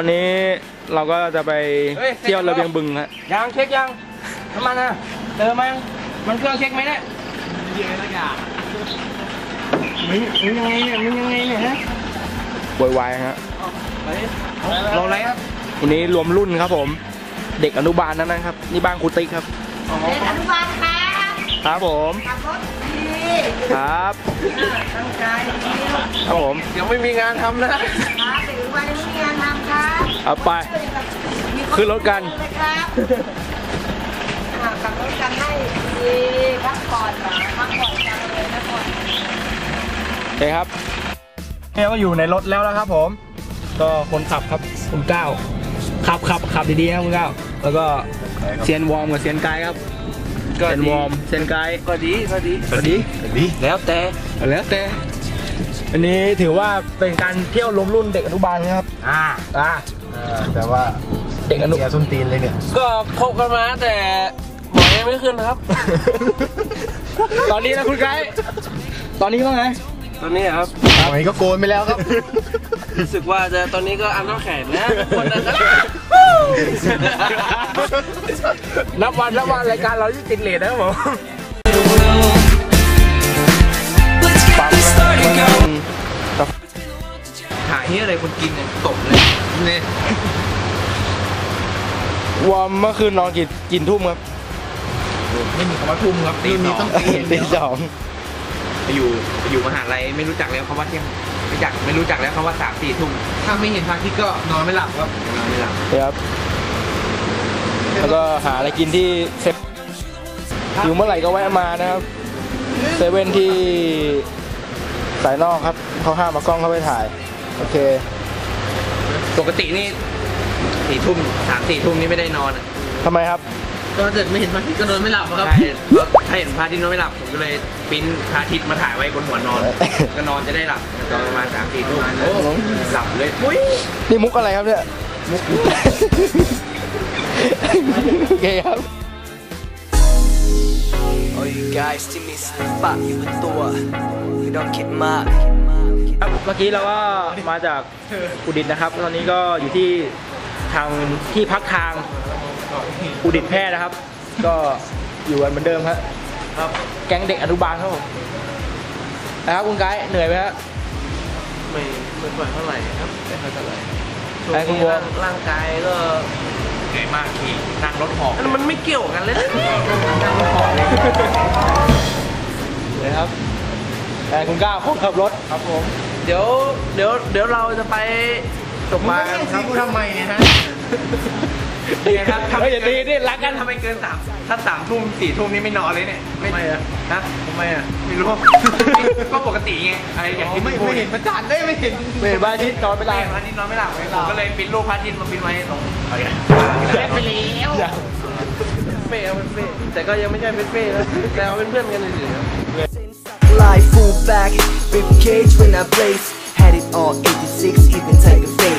วันนี้เราก็จะไปเที่ยวระเบียงบึงฮะยังเช็คยังน้ำมันอะเติมมั้ยมันเครื่องเช็คไหมเนี่ยมึงมึงยังไงเนี่ยมึงยังไงเนี่ยฮะวายวายฮะเราอะไรครับวันนี้รวมรุ่นครับผม เด็กอนุบาลนั้นนะครับ นี่บ้านครูติ๊กครับเป็นอนุบาลครับครับผมขับรถดีครับตั้งใจดีลูกครับผมยังไม่มีงานทำนะ ครับถึงวันนี้มีงานทำครับ เอาไปมีขึ้นรถกันเลยครับอ่าขับรถกันให้ดีพักผ่อนหน่อยพักผ่อนกันเลยนะก่อนโอเคครับนี่เราก็อยู่ในรถแล้วนะครับผม ก็คนขับครับคุณก้าวขับขับขับดีๆนะคุณก้าวแล้วก็เซียนวอร์มกับเซียนไกด์ครับก็เซียนดีวอร์มเซียนไกด์ก็ดีก็ดีสวัสดีดีแล้วแต่แล้วแต่อันนี้ถือว่าเป็นการเที่ยวรวมรุ่นเด็กอนุบาลนะครับ อ่า อ่า แต่ว่าเด็กอนุเสียส้นตีนเลยเนี่ย ก็คบกันมาแต่หมอยังไม่ขึ้นนะครับ ตอนนี้นะคุณไกด์ตอนนี้ว่าไง ตอนนี้อะครับหอยก็โกนไปแล้วครับ รู้สึกว่าจะตอนนี้ก็อันน้ำแข็งนะทุกคนนะครับนับวันนับวันรายการเราที่ติดเลทนะครับผมหาเฮี ยอะไรคนกินเนี่ยตบเลยเนี่ยวอร์มเมื่อคืนนอนกี่กี่ทุ่มครับไม่มีคำว่าทุ่มครับตีสองตีสองไปอยู่ไปอยู่มหาลัยไม่รู้จักแล้วคำว่าเที่ยงไม่รู้จักไม่รู้จักแล้วคำว่าสามสี่ทุ่มถ้าไม่เห็นพระอาทิตย์ก็นอนไม่หลับครับนอนไม่หลับครับ แล้วก็หาอะไรกินที่เซฟอยู่เมื่อไหร่ก็แวะมานะครับเซเว่นที่สายนอกครับเขาห้ามมากล้องเข้าไปถ่าย โอเค ปกตินี่สี่ทุ่มสามสี่ทุ่มนี่ไม่ได้นอนอะทำไมครับ ก็ถ้าเกิดไม่เห็นพระอาทิตย์ก็นอนไม่หลับครับ ใช่ก็ถ้าเห็นพระอาทิตย์นอนไม่หลับผมก็เลยปริ้นพระอาทิตย์มาถ่ายไว้บนหัวนอน ก็นอนจะได้หลับตอนประมาณสามสี่ทุ่มโอ้หลับเลยอุ้ย นี่มุกอะไรครับเนี่ย มุก โอเคครับ All you guys ที่มีศิลปะอยู่บนตัว ไม่ต้องคิดมาก ครับเมื่อกี้เราก็มาจากอุดิตถ์นะครับ ตอนนี้ก็อยู่ที่ทางที่พักทางอุดิตถ์แพร่นะครับ ก็อยู่กันเหมือนเดิมครับครับแก๊งเด็กอนุบาลครับผมนะครับคุณไกด์เหนื่อยไหมฮะไม่ไม่ค่อยเท่าไหร่ครับไม่ค่อยเท่าไหร่ช่วงไอ้คุณนี้วอร่างร่างกายก็ เหนื่อยมากขี่นั่งรถหอบอันนั้นมันไม่เกี่ยวกันเลยนะนั่งรถหอบเลยเลยครับแต่คุณก้าวคนขับรถครับผม เดี๋ยวเดี๋ยวเดี๋ยวเราจะไปตกปลากันครับทำไมเนี่ยฮะ ดีครับเฮ้ยอย่าตีนี่รักกันถ้าไม่เกินสามถ้าสามทุ่มสี่ทุ่มนี่ไม่นอนเลยเนี่ยทำไมอะฮะทำไมอะไม่รู้ ก็ปกติไงอะไรอย่างที่ไม่ไม่เห็นพระจันทร์ได้ไม่เห็นเมื่อบ้านอาทิตย์นอนไม่ไม่ได้เห็นพระอาทิตย์นอนไม่หลับไงผมก็เลยปริ้นรูปพระอาทิตย์มาปริ้นไว้ตรงเอาอย่างเล่นไปแล้วเฟ่เอาเป็นเฟ่แต่ก็ยังไม่ใช่เป็นเฟ่นะแต่เอาเป็นเพื่อนกันเฉยๆครับ Fly full back, rib cage when I blaze. Had it all 86, even tiger face.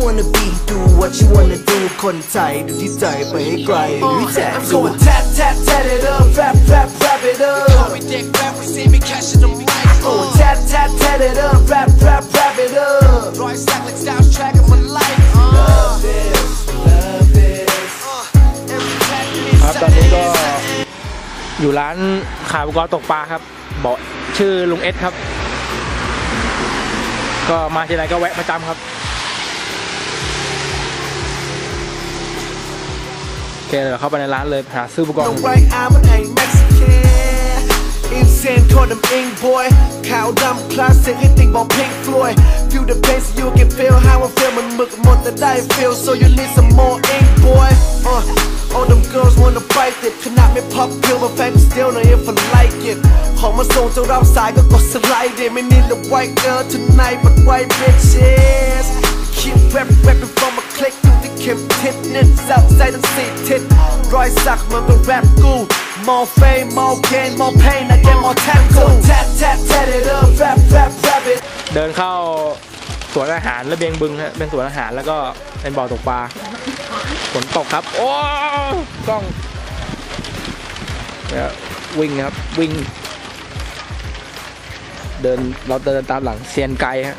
Be what you wanna be, do what you wanna do. คนไทยดูที่ใจไปให้ไกลวิแท I'm going tap tap tap it up, rap rap rap it up. Call me Dick Rap, we see me catching the mic. Oh tap tap tap it up, rap rap rap it up. Roy Stack like soundtrack of my life. Love this, love this. Uh, every track ครับตอนนี้ก็อยู่ร้านขายอุปกรณ์ตกปลาครับบอกชื่อลุงเอสครับ ก็มาที่ไหนก็แวะประจำครับ เคเดี๋ยวเข้าไปในร้านเลยหาซื้ออุปกรณ์ No right eye, but I ain't Mexican. Insane, call them ink boy. Cow dumb classic, anything about Pink Floyd. Feel the pain so you can feel how I feel. Man, look more than I feel, so you need some more ink boy. Uh, all them girls wanna fight it. Cannot me pop pill, but fam still know if I like it. ของมาส่งจากเราสายก็กดสไลด์เดไม่ need the white girl tonight but white bitches keep rap rapping from a click ดูที่ เข็มทิศเน็ตสับใจทั้งสี่ทิศรอยสักเหมันเป็นแรปกู more fame more gain more pain I get more tattoo tap tap tap it up rap rap rap it เดินเข้าสวนอาหารระเบียงบึงฮะเป็นสวนอาหารแล้วก็เป็นบ่อตกปลาฝนตกครับ โอ้กล้องเนี่ยวิ่งครับ วิ่ง เดินเราเดินตามหลังเซียนไกด์ฮะ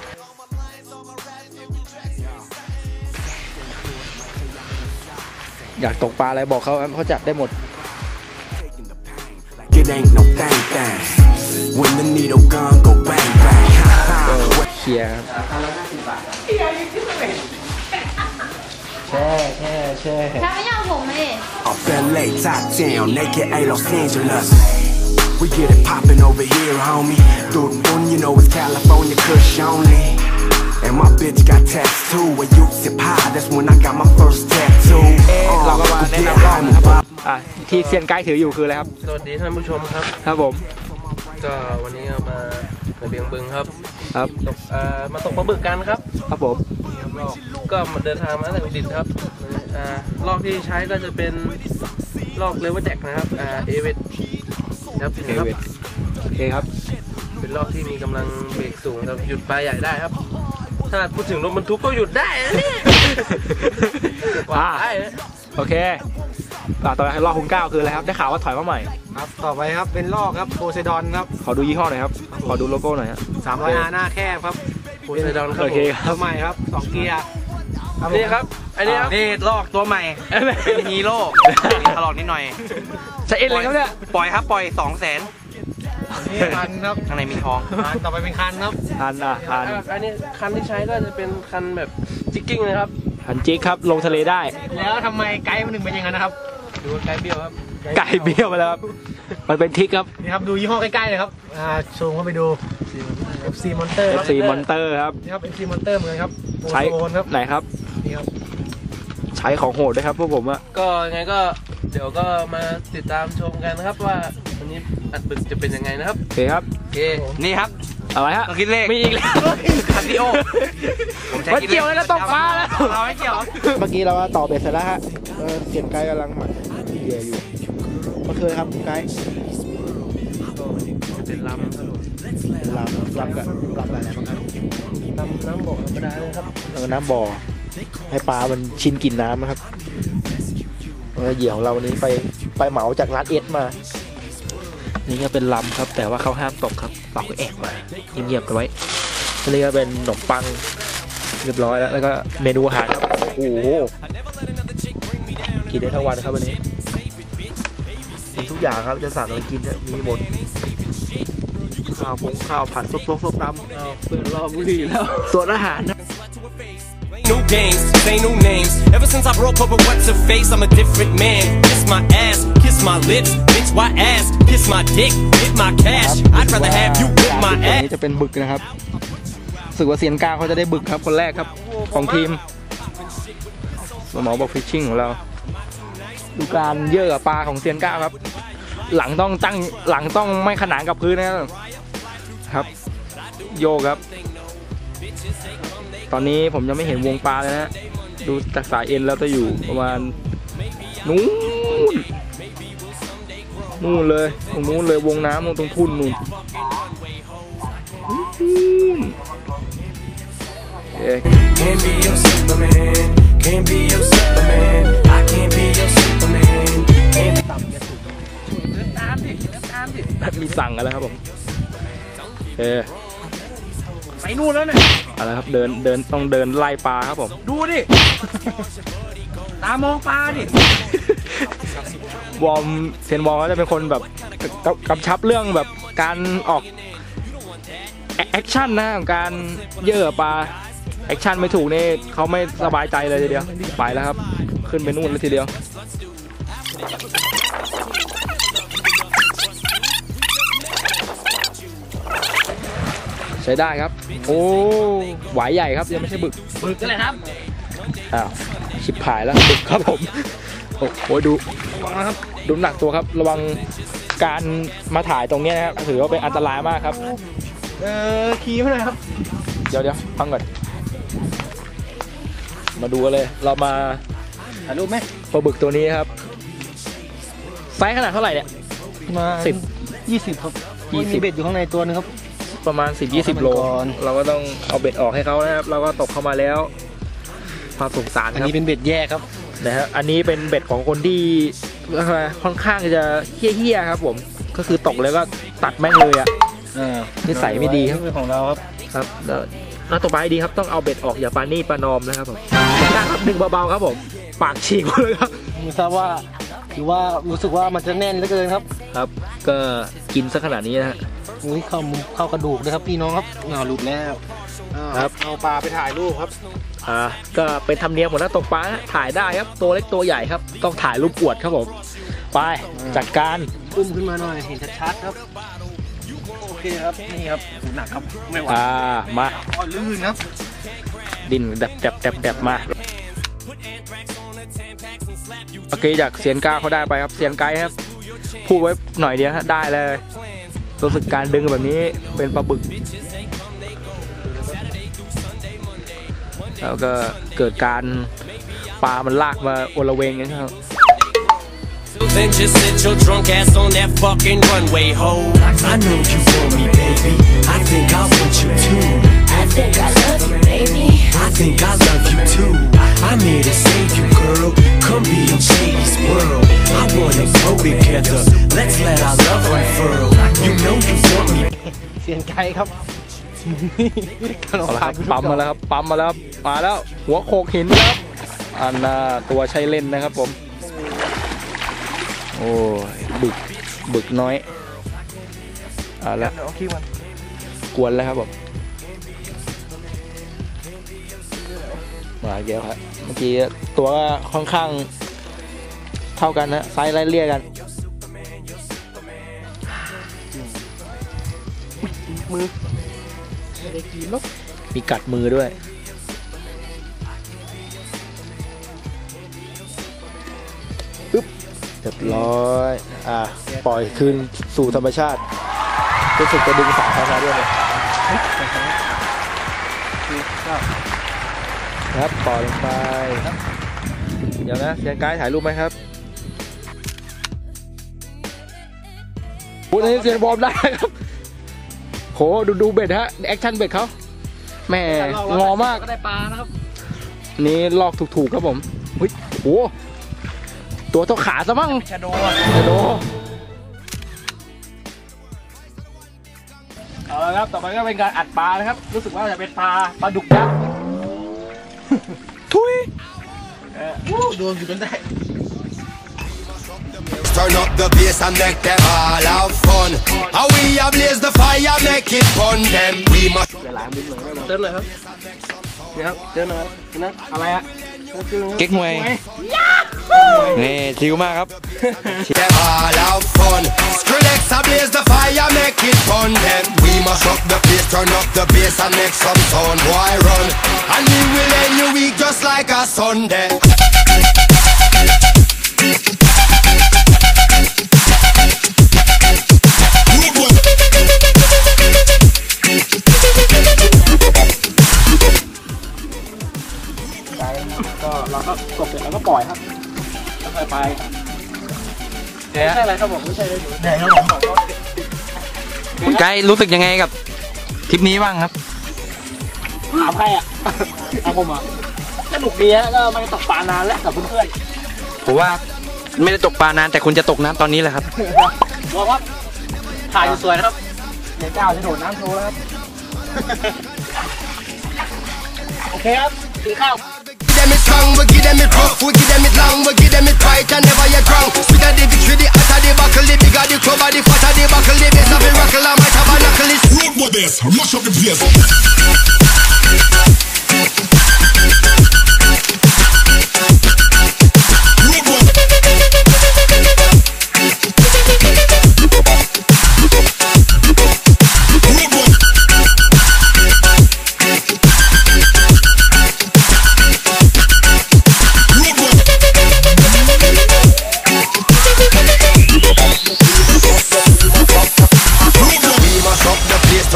อยากตกปลาอะไรบอกเขาเขาจัดได้หมด เคลียร์ครับแช่แช่แช่ทำไม่ยอมผมเลย Up LA, top down, aka Los Angeles. We get it poppin' over here, homie. Dude, boom, you know it's California, Kush only. And my bitch got tattoo. When you sip high, that's when I got my first tattoo. เราก็มา Uh, แนะ get นำรอบ high นะครับ and อะที่เซียนไกด์ถืออยู่คืออะไรครับ สวัสดีท่านผู้ชมครับ ครับผม ก็วันนี้เรามาระเบียงบึงครับครับตกเอ่อมาตกปลาบึกกันครับครับผมก็มาเดินทางมาตั้งแต่อุดิตถ์ครับอ่าลอกที่ใช้ก็จะเป็นลอกเลเวอร์แจ็คนะครับอ่าเอเวทครับเอเวทโอเคครับ เป็นลอกที่มีกำลังเบรกสูงครับหยุดปลาใหญ่ได้ครับ ถ้าพูดถึงรถบรรทุกก็หยุดได้นะเนี่ยกว่าได้นะโอเคอะต่อไปรอบคุณเก้าคืออะไรครับ ได้ข่าวว่าถอยมาใหม่ ครับต่อไปครับเป็นลอกครับโพไซดอนครับขอดูยี่ห้อหน่อยครับ ขอดูโลโก้หน่อยครับ300อาหน้าแคบครับโพไซดอนครับโอเคผมครัตับวใหม่ครับ2เกียร์นี่ครับ อันนี้ครับ นี่ลอกตัวใหม่เป็นฮีโร่มีถลอกนิดหน่อยใช้เอ็นเลยครับเนี่ย ปล่อยครับปล่อยสองแส นนี่คันครับข้างในมีทองอ่าต่อไปเป็นคันครับทันอะทันอันนี้คันที่ใช้ก็จะเป็นคันแบบจิกกิ้งนะครับทันจิกครับลงทะเลได้ แล้วทำไมไกด์มันถึงเป็นอย่างนั้นนะครับดูว่าไกด์เบี้ยวครับไก่เบี้ยวไปแล้วครับมันเป็นทริกครับนี่ครับดูยี่ห้อใกล้ๆเลยครับอ่าซูมเข้าไปดู FC Monster ครับ FC Monster ครับนี่ครับ FC Monster เหมือนกันครับโอใช้โซนครับไหนครับนี่ครับ ใช้ของโหดด้วยครับพวกผมอะก็ยังไงก็เดี๋ยวก็มาติดตามชมกันนะครับว่าวันนี้อัดบึกจะเป็นยังไงนะครับโอเคครับโอเคนี่ครับอะไรฮะต้องคิดเลขมีอีกแล้วคาร์ดิโอผมใช้มันคิดเลขเกี่ยวอะไรกับตกปลาแล้วเราไม่เกี่ยวเมื่อกี้เราก็ต่อเบ็ดเสร็จแล้วฮะเออเสียนไกด์กำลังหมักเหยื่ออยู่ก็คือครับไกด์จะเป็นลำครับผมลำลำกับลำอะไรบ้างครับลำน้ำบกธรรมดาเลยครับเออน้ำบ่อ ให้ปลามันชินกลิ่นน้ำนะครับเออเหยื่อของเราวันนี้ไปไปเหมาจากร้านเอสมา นี่ก็เป็นลำครับ แต่ว่าเขาห้ามตกครับเราก็แอบมาเงียบๆกันไว้อันนี้ก็เป็นขนมปังเรียบร้อยแล้วแล้วก็เมนูอาหารครับโอ้โหกินได้ทั้งวันครับวันนี้มีทุกอย่างครับจะสั่งอะไรกินเนี่ยมีหมดข้าวผงข้าวผัดซุปซุปซุปน้ำเปิดรอบุหรี่แล้วส่วนอาหารนะ Ain't new games, ain't new names. Ever since I broke up with what's her face, I'm a different man. Kiss my ass, kiss my lips, bitch, why ass? Kiss my dick, hit my cash. I'd rather have you whip my ตัว ass. นี้จะเป็นบึกนะครับรู้สึกว่าเซียนกลางเขาจะได้บึกครับคนแรกครับของทีมสมอบอกฟิชชิ่งของเรา ดูการเยอะกับปลาของเซียนก้าวครับ หลังต้องตั้งหลังต้องไม่ขนานกับพื้นนะครับครับโยกครับ ตอนนี้ผมยังไม่เห็นวงปลาเลยนะดูจากสายเอ็นแล้วจะอยู่ประมาณนู้นนู่นเลยตรงนู้นเลยวงน้ำตรงทุ่นนู่นนู่นโอเค Can't be your Superman. Can't be your Superman. I can't be your Superman. Can't มีสั่งกันแล้วครับผมเออไปนู่นแล้วเนี่ย เอาละครับเดินเดินต้องเดินไล่ปลาครับผม ดูดิ ตามองปลาดิ วอร์มเซนวอร์มก็จะเป็นคนแบบกำกำชับเรื่องแบบการออกแอแอคชั่นนะของการเยอะปลาแอคชั่นไม่ถูกนี่เขาไม่สบายใจเลยทีเดียว ไปแล้วครับ ขึ้นไปนู่นเลยทีเดียว ใช้ได้ครับ โอ้หวายใหญ่ครับยังไม่ใช่บึกบึกกันเลยครับอ้าวชิบหายแล้วบึกครับผมโอ้โหดูดูน้ำหนักตัวครับ ระวังการมาถ่ายตรงเนี้ยนะครับถือว่าเป็นอันตรายมากครับ เออขี่มาหน่อยครับ เดี๋ยวเดี๋ยวฟังก่อนมาดูกันเลย เรามาถ่ายรูปไหมปลาบึกตัวนี้ครับไซส์ขนาดเท่าไหร่เนี่ยมาสิบยี่สิบครับยี่สิบมีเบ็ดอยู่ข้างในตัวนึงครับ ประมาณ 10 20 โลเอาให้มันก่อนเราก็ต้องเอาเบ็ดออกให้เขานะครับ เราก็ตกเข้ามาแล้วความสงสารอันครับนี้เป็นเบ็ดแยกครับ นะฮะอันนี้เป็นเบ็ดของคนที่ค่อนข้างจะเฮี้ยๆครับ ผมก็คือตกแล้วก็ตัดแม่งเลยอะอ่านิสัยไม่ดีครับ เป็นของเราครับ ครับแล้วแล้วต่อไปดีครับต้องเอาเบ็ดออกอย่าปานี่ปานอมนะครับผมครับดึงเบาๆครับผมปากฉีกหมดเลยครับ ไม่ทราบว่าถือว่ารู้สึกว่ามันจะแน่นเหลือเกินครับ ครับ ก็กินซะขนาดนี้นะฮะ อุ้ยเข้ามุมเข้ากระดูกเลยครับพี่น้องครับเงาหลุดแล้วอ่าครับ เอาปลาไปถ่ายรูปครับอ่าก็เป็นธรรมเนียมของนักตกปลานะถ่ายได้ครับตัวเล็กตัวใหญ่ครับ ต้องถ่ายรูปอวดครับผมไปจัดการอุ้มขึ้นมาหน่อยเห็นชัดๆครับโอเคครับนี่ครับหนักครับไม่ไหวอ่ามาอ๋อลื่นครับ ดินแดบแดบแดบแดบมาโอเคจากเสียนกาเขาได้ไปครับเสียนไกด์ครับพูดไว้หน่อยเดียวฮะได้เลย รู้สึกการดึงแบบนี้เป็นปลาบึก แล้วก็เกิดการปลามันลากมาโอละเวงกันครับ Then just sit your drunk ass on that fucking runway, ho. I know you want me, baby. I think I want you too. I think I love you, baby. I think I love you too. I'm here to save you, girl. Come be in Shady's world. I wanna grow together. Let's let our love unfurl. You know you want me. เสียนไกลครับเอาละครับปั๊มมาแล้วครับปั๊มมาแล้วครับมาแล้ว หัวโขกหินครับอันน่าตัวใช้เล่นนะครับผม โอ้ยบึกบึกน้อยเอาละกวนแล้วครับผม มาอีกแล้วครับเมื่อกี้ตัวก็ค่อนข้างเท่ากันนะไซส์ไล่เลี่ยกันมีกัดมือด้วยปึ๊บเรียบร้อย อะปล่อยคืนสู่ธรรมชาติรู้สึกจะดึงสายเข้ามาด้วยเลยค รับปล่อยลงไปเดี๋ยวนะเสียงไกด์ถ่ายรูปไหมครับพูดให้เสียงบอมได้ครับโหดูดูเบ็ดฮะแอคชั่นเบ็ดเขาแหม่งอมากก็ได้ปลานะครับ นี่ลอกถูกๆครับผมเฮ้ยโหตัวเท่าขาซะมั้งชาโดชะโดเอาละครับต่อไปก็เป็นการอัดปลานะครับ รู้สึกว่าจะเป็นปลาปลาดุกยักษ์ ทุย โดนอยู่จนได้ Turn up the bass and make them all have fun. How we ablaze the fire, make it fun. Them we must. เดินเลยครับนี่ครับเดินเลยนะ อะไรอะ เก๊กมวยนี่ชิวมากครับ Them all have fun. Skrillex ablaze the fire, make it fun. Them we must rock the place, turn up the bass and make some sound. Boy run, and we like a Sunday. ก็เราก็กดเสร็จแล้วก็ปล่อยครับแล้วค่อยไปไม่ใช่อะไรครับผมไม่ใช่เลยแดงครับผมคุณไกด์รู้สึกยังไงกับทริปนี้บ้างครับถามใครอะเอาผมอะ สนุกดีฮะก็ไม่ได้ตกปลานานแล้วกับเพื่อนผมว่าไม่ได้ตกปลานานแต่คุณจะตกน้ำตอนนี้แหละครับๆบอกว่าถ่ายสวยๆนะครับเดี๋ยวเจ้าจะโดดน้ำโชว์แล้วครับ โอเคครับกินข้าว Give them it strong, we give them it rough, we give them it long, we give them it right and never you drunk. Sweeter the victory, the hotter the buckle, the bigger the club, the fatter the buckle, the bass of the rockle, I might have a knuckle. It's Road with this, mash up the place.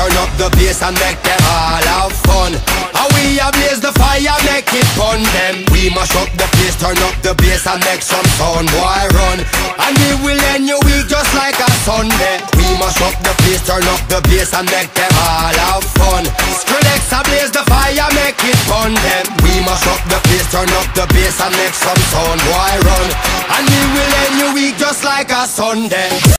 Turn up the bass and make them all have fun. How we ablaze the fire, make it fun. Them we must up the place, turn up the bass and make some sound. Boy run, and we will end your week just like a Sunday. We must up the place, turn up the bass and make them all have fun. Skrillex ablaze the fire, make it fun. Them we must up the place, turn up the bass and make some sound. Boy run, and we will end your week just like a Sunday.